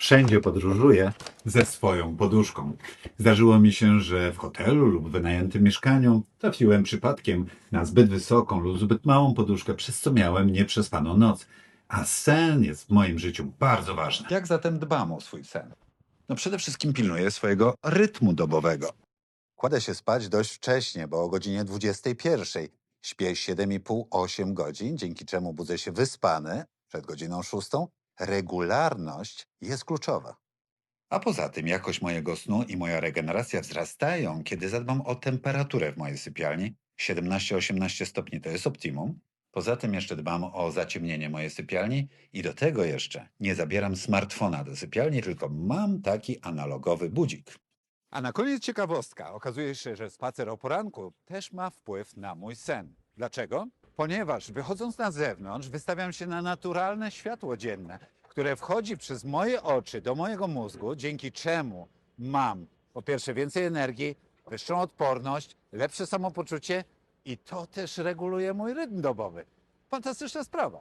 Wszędzie podróżuję ze swoją poduszką. Zdarzyło mi się, że w hotelu lub wynajętym mieszkaniu trafiłem przypadkiem na zbyt wysoką lub zbyt małą poduszkę, przez co miałem nieprzespaną noc. A sen jest w moim życiu bardzo ważny. Jak zatem dbam o swój sen? No przede wszystkim pilnuję swojego rytmu dobowego. Kładę się spać dość wcześnie, bo o godzinie 21. Śpię 7,5-8 godzin, dzięki czemu budzę się wyspany przed godziną 6. Regularność jest kluczowa. A poza tym jakość mojego snu i moja regeneracja wzrastają, kiedy zadbam o temperaturę w mojej sypialni. 17-18 stopni to jest optimum. Poza tym jeszcze dbam o zaciemnienie mojej sypialni i do tego jeszcze nie zabieram smartfona do sypialni, tylko mam taki analogowy budzik. A na koniec ciekawostka. Okazuje się, że spacer o poranku też ma wpływ na mój sen. Dlaczego? Ponieważ wychodząc na zewnątrz, wystawiam się na naturalne światło dzienne, które wchodzi przez moje oczy do mojego mózgu, dzięki czemu mam po pierwsze więcej energii, wyższą odporność, lepsze samopoczucie i to też reguluje mój rytm dobowy. Fantastyczna sprawa.